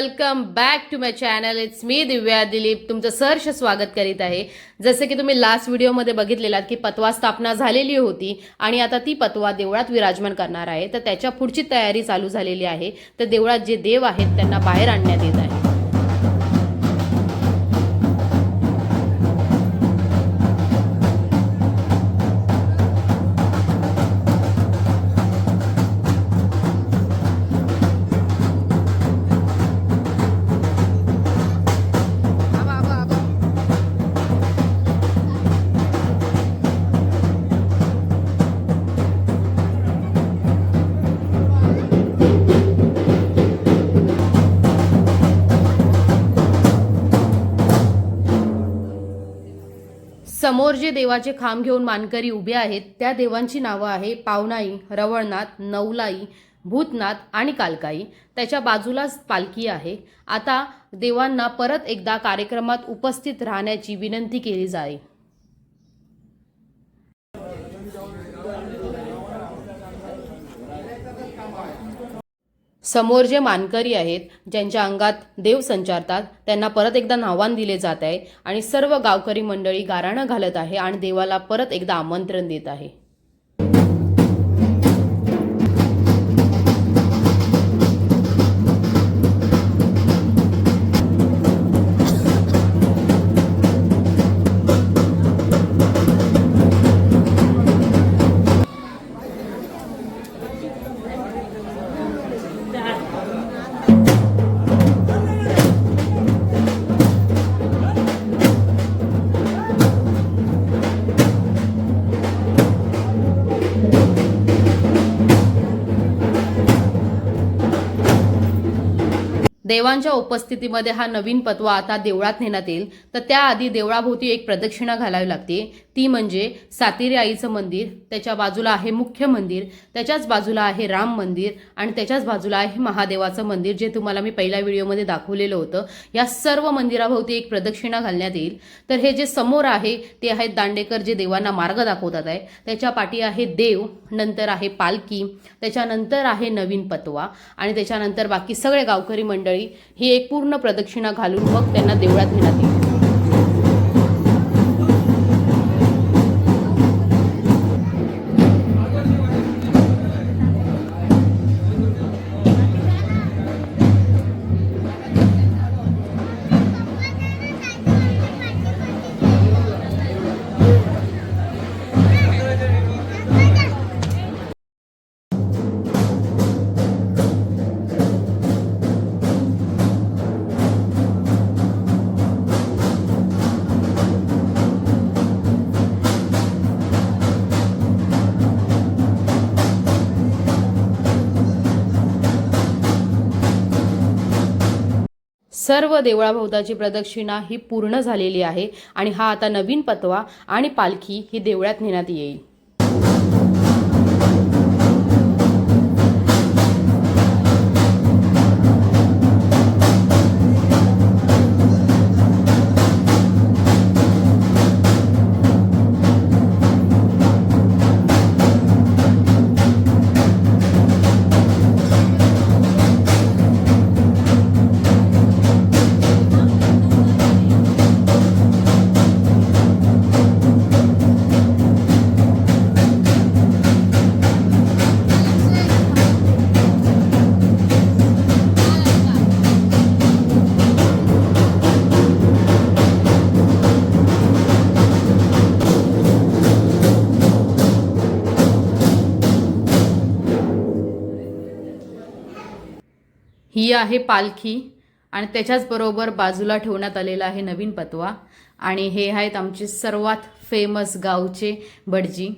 Welcome back to my channel. It's me Divya Dilip. तुमचं सहर्ष स्वागत करीत आहे. जसे की तुम्ही लास्ट व्हिडिओमध्ये बघितलेलात की पतवा स्थापना झालेली होती आणि आता ती पतवा देवळात विराजमान करणार आहे. तर त्याच्या पुढची तयारी चालू झालेली आहे. तर देवळात जे देव आहेत त्यांना बाहेर आणण्यात येत आहे. समोर जे देवाचे खांब घेऊन मानकरी उभे आहेत त्या देवांची नावं आहे पावनाई रवळनाथ नवलाई भूतनाथ आणि कालकाई. त्याच्या बाजूलाच पालखी आहे. आता देवांना परत एकदा कार्यक्रमात उपस्थित राहण्याची विनंती केली जाईल. समोर जे मानकरी आहेत ज्यांच्या अंगात देव संचारतात त्यांना परत एकदा नावान दिले जात आहे आणि सर्व गावकरी मंडळी गाराणं घालत आहे आणि देवाला परत एकदा आमंत्रण देत आहे. देवांच्या उपस्थितीमध्ये हा नवीन पतवा आता देवळात नेण्यात येईल. तर त्याआधी देवळाभोवती एक प्रदक्षिणा घालावी लागते. ती म्हणजे सातेरी आईचं मंदिर. त्याच्या बाजूला आहे मुख्य मंदिर. त्याच्याच बाजूला आहे राम मंदिर. आणि त्याच्याच बाजूला आहे महादेवाचं मंदिर जे तुम्हाला मी पहिल्या व्हिडिओमध्ये दाखवलेलं होतं. या सर्व मंदिराभोवती एक प्रदक्षिणा घालण्यात येईल. तर हे जे समोर आहे ते आहेत दांडेकर जे देवांना मार्ग दाखवतात आहे. त्याच्या पाठी आहे देव नंतर आहे पालखी त्याच्यानंतर आहे नवीन पतवा आणि त्याच्यानंतर बाकी सगळे गावकरी मंडळी ही एक पूर्ण प्रदक्षिणा घालून मग त्यांना देवळात नेण्यात येईल. सर्व देवळाभोवताची प्रदक्षिणा ही पूर्ण झालेली आहे आणि हा आता नवीन पतवा आणि पालखी ही देवळात नेण्यात येईल. ही आहे पालखी आणि त्याच्याचबरोबर बाजूला ठेवण्यात आलेला आहे नवीन पतवा. आणि हे आहेत आमचे सर्वात फेमस गावचे भटजी.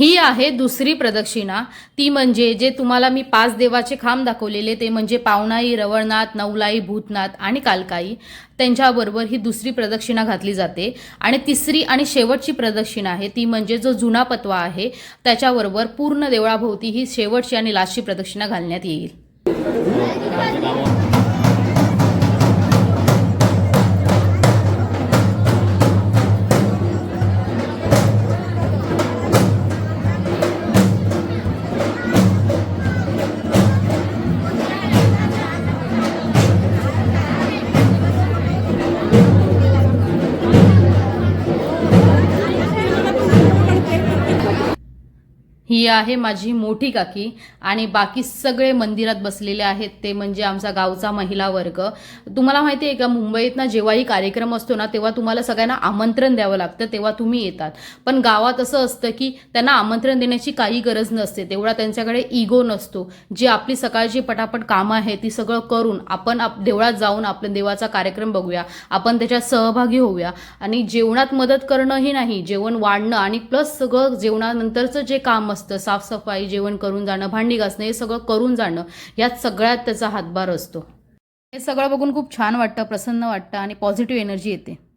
ही आहे दुसरी प्रदक्षिणा. ती म्हणजे जे तुम्हाला मी पाच देवाचे खांब दाखवलेले ते म्हणजे पावनाई रवळनाथ नवलाई भूतनाथ आणि कालकाई. त्यांच्याबरोबर ही दुसरी प्रदक्षिणा घातली जाते. आणि तिसरी आणि शेवटची प्रदक्षिणा आहे ती म्हणजे जो जुना पत्वा आहे त्याच्याबरोबर पूर्ण देवळाभोवती ही शेवटची आणि लास्टची प्रदक्षिणा घालण्यात येईल. हो. ही आहे माझी मोठी काकी आणि बाकी सगळे मंदिरात बसलेले आहेत. ते म्हणजे आमचा गावचा महिला वर्ग. तुम्हाला माहिती आहे का मुंबईत ना जेव्हाही कार्यक्रम असतो ना तेव्हा तुम्हाला सगळ्यांना आमंत्रण द्यावं लागतं तेव्हा तुम्ही येतात. पण गावात असं असतं की त्यांना आमंत्रण देण्याची काही गरज नसते. तेवढा त्यांच्याकडे इगो नसतो. जी आपली सकाळची पटापट कामं आहे ती सगळं करून आपण आप देवळात जाऊन आपल्या देवाचा कार्यक्रम बघूया. आपण त्याच्यात सहभागी होऊया. आणि जेवणात मदत करणंही नाही जेवण वाढणं आणि प्लस सगळं जेवणानंतरचं जे काम असतं साफसफाई जेवण करून जाणं भांडी घासणं हे सगळं करून जाणं यात सगळ्यात त्याचा हातभार असतो. हे सगळं बघून खूप छान वाटतं प्रसन्न वाटतं आणि पॉझिटिव्ह एनर्जी येते.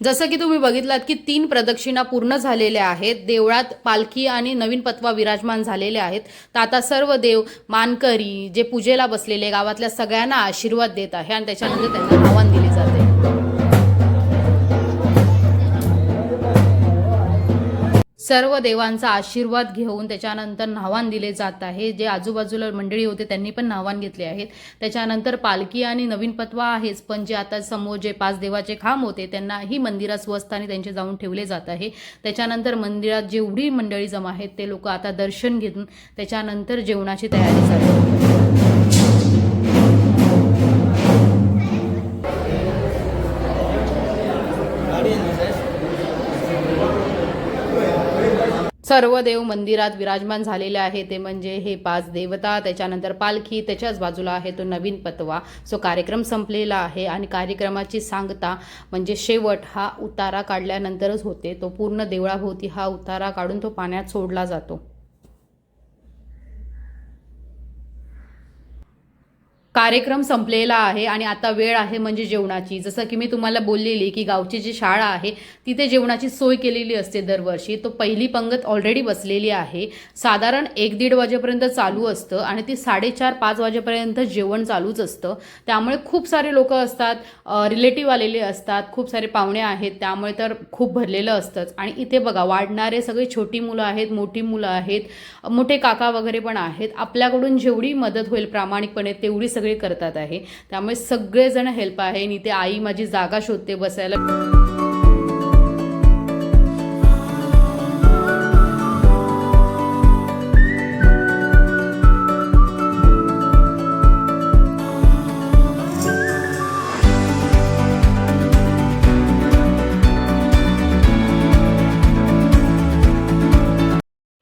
जसं की तुम्ही बघितलात की तीन प्रदक्षिणा पूर्ण झालेल्या आहेत. देवळात पालखी आणि नवीन पत्वा विराजमान झालेले आहेत. तर आता सर्व देव मानकरी जे पूजेला बसलेले गावातल्या सगळ्यांना आशीर्वाद देत आहे आणि त्याच्यानंतर त्यांना आव्हान दिले जाते. सर्व देवांचा आशीर्वाद घेऊन त्याच्यानंतर नावान दिले जात आहे. जे आजूबाजूला मंडळी होते त्यांनी पण नावान घेतले आहेत. त्याच्यानंतर पालखी आणि नवीन पत्वा आहेच पण जे आता समोर जे पाच देवाचे खांब होते त्यांनाही मंदिरात स्वस्थानी त्यांचे जाऊन ठेवले जात आहे. त्याच्यानंतर मंदिरात जेवढी मंडळी जमा आहेत ते लोक आता दर्शन घेऊन त्याच्यानंतर जेवणाची तयारी चालू सर्व देव मंदिरात विराजमान झालेले आहे. ते म्हणजे हे पाच देवता त्याच्यानंतर पालखी त्याच्याच बाजूला आहे तो नवीन पतवा. सो कार्यक्रम संपलेला आहे आणि कार्यक्रमाची सांगता म्हणजे शेवट हा उतारा काढल्यानंतरच होते. तो पूर्ण देवळाभोवती हा उतारा काढून तो पाण्यात सोडला जातो. कार्यक्रम संपलेला आहे आणि आता वेळ आहे म्हणजे जेवणाची. जसं की मी तुम्हाला बोललेली की गावची जी शाळा आहे तिथे जेवणाची सोय केलेली असते दरवर्षी. तो पहिली पंगत ऑलरेडी बसलेली आहे. साधारण एक दीड वाजेपर्यंत चालू असतं आणि ती साडेचार पाच वाजेपर्यंत जेवण चालूच असतं. त्यामुळे खूप सारे लोक असतात रिलेटिव्ह आलेले असतात खूप सारे पाहुणे आहेत त्यामुळे तर खूप भरलेलं असतंच. आणि इथे बघा वाढणारे सगळे छोटी मुलं आहेत मोठी मुलं आहेत मोठे काका वगैरे पण आहेत. आपल्याकडून जेवढी मदत होईल प्रामाणिकपणे तेवढी सगळी करतात आहे. त्यामुळे सगळेजण हेल्प आहे. आणि ते आई माझी जागा शोधते बसायला.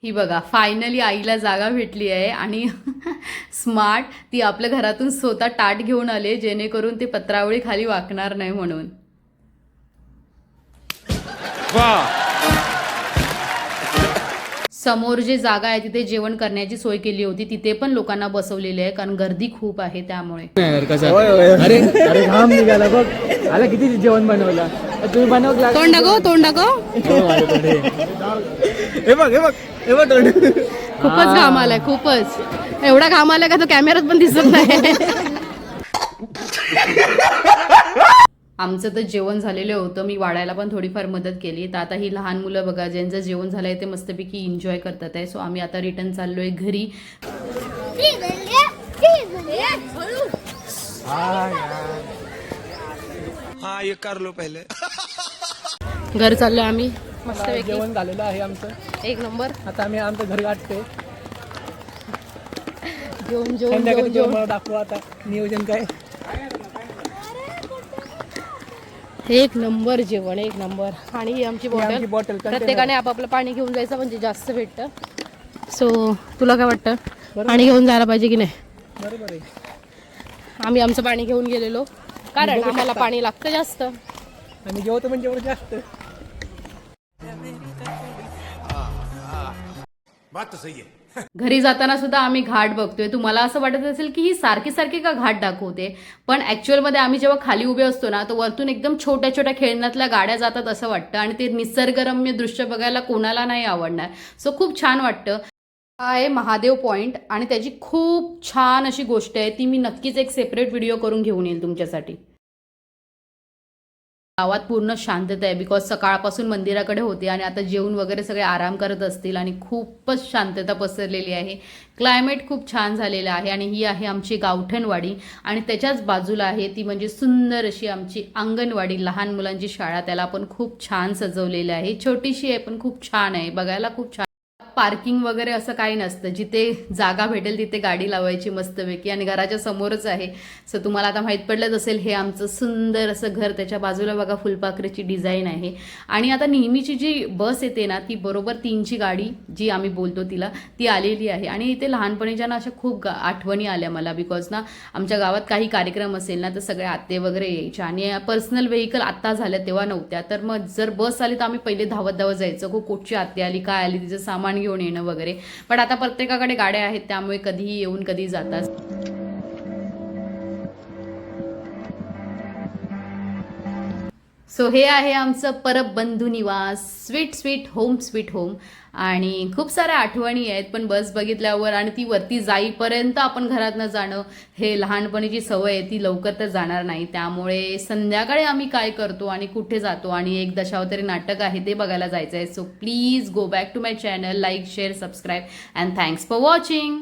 ही बघा फायनली आईला जागा भेटली आहे आणि स्मार्ट ती आपल्या घरातून स्वतः ताट घेऊन आले जेणेकरून ते पत्रावळी खाली वाकणार नाही म्हणून. समोर जे जागा आहे तिथे जेवण करण्याची सोय केली होती तिथे पण लोकांना बसवलेली आहे कारण गर्दी खूप आहे त्यामुळे. अरे अरे घाम निघाला बघ. आला किती जेवण बनवला? तुम्ही बनव तोंड गो तोंड हे बघ हे बघ हे बघ तोंड. खूपच घाम आलाय खूपच. एवढा घाम आलाय का तो कॅमेऱ्यात पण दिसत नाही. आमचं तर जेवण झालेलं होतं. मी वाढायला पण थोडीफार मदत केली. तर आता ही लहान मुलं बघा ज्यांचं जेवण झालंय ते मस्तपैकी एन्जॉय करतात आहे. सो आम्ही आता रिटर्न चाललोय घरी. हाँ ये कर लो पहले. घर चाललोय आम्ही. मस्तपैकी. जेवण झालेलं आहे आमचं. एक नंबर. आता आम्ही आमचं घर गाठते जेवण जेवण दाखवू आता. नियोजन काय? एक नंबर जेवण एक नंबर. आणि ही आमची बॉटल बॉटल. प्रत्येकाने आपापलं पाणी घेऊन जायचं म्हणजे जास्त भेटतं. सो तुला काय वाटतं. पाणी घेऊन जायला पाहिजे की नाही? बरोबर आहे. आम्ही आमचं पाणी घेऊन गेलेलो. कारण आम्हाला पाणी लागतं जास्त. आणि जेवतो म्हणजे घरी जाताना सुद्धा आम्ही घाट बघतोय. तुम्हाला असं वाटत असेल की ही सारखी सारखी का घाट दाखवते? पण ॲक्च्युअलमध्ये आम्ही जेव्हा खाली उभे असतो ना तर वरतून एकदम छोट्या छोट्या खेळण्यातल्या गाड्या जातात असं वाटतं आणि ते निसर्गरम्य दृश्य बघायला कोणाला नाही आवडणार. सो खूप छान वाटतं. हा आहे महादेव पॉईंट आणि त्याची खूप छान अशी गोष्ट आहे. ती मी नक्कीच एक सेपरेट व्हिडिओ करून घेऊन येईल तुमच्यासाठी. गावात पूर्ण शांतता आहे बिकॉज सकाळपासून मंदिराकडे होते आणि आता जेवण वगैरे सगळे आराम करत असतील आणि खूपच शांतता पसरलेली आहे. क्लायमेट खूप छान झालेलं आहे आणि ही आहे आमची गावठणवाडी आणि त्याच्याच बाजूला आहे ती म्हणजे सुंदर अशी आमची अंगणवाडी लहान मुलांची शाळा त्याला आपण खूप छान सजवलेली आहे. छोटीशी आहे पण खूप छान आहे. बघायला खूप छान पार्किंग वगैरे असं काही नसतं. जिथे जागा भेटेल तिथे गाडी लावायची मस्तपैकी आणि घराच्या समोरच आहे. सो तुम्हाला आता माहीत पडलंच असेल हे आमचं सुंदर असं घर. त्याच्या बाजूला बघा फुलपाखरीची डिझाईन आहे. आणि आता नेहमीची जी बस येते ना ती बरोबर तीनची गाडी जी आम्ही बोलतो तिला ती आलेली आहे. आणि इथे लहानपणीच्या ना अशा खूप गा- आठवणी आल्या मला. बिकॉज ना आमच्या गावात काही कार्यक्रम असेल ना तर सगळे आत्ते वगैरे यायचे. आणि पर्सनल व्हेकल आत्ता झाल्या तेव्हा नव्हत्या. तर मग जर बस आली तर आम्ही पहिले धावत धावत जायचं. खूप कुठची आत्ते आली काय आली तिचं सामान घेऊन घेऊन येणं वगैरे. पण आता प्रत्येकाकडे गाड्या आहेत त्यामुळे कधीही येऊन कधी जातात सो हे आहे आमचं परब बंधू निवास. Sweet sweet home sweet home आणि खूप साऱ्या आठवणी आहेत पण बस बघितल्यावर आणि ती वरती जाईपर्यंत आपण घरातनं जाणं हे लहानपणीची सवय आहे ती लवकर तर जाणार नाही. त्यामुळे संध्याकाळी आम्ही काय करतो आणि कुठे जातो आणि एक दशावतरी नाटक आहे ते बघायला जायचं आहे so please go back to my channel like share subscribe and thanks for watching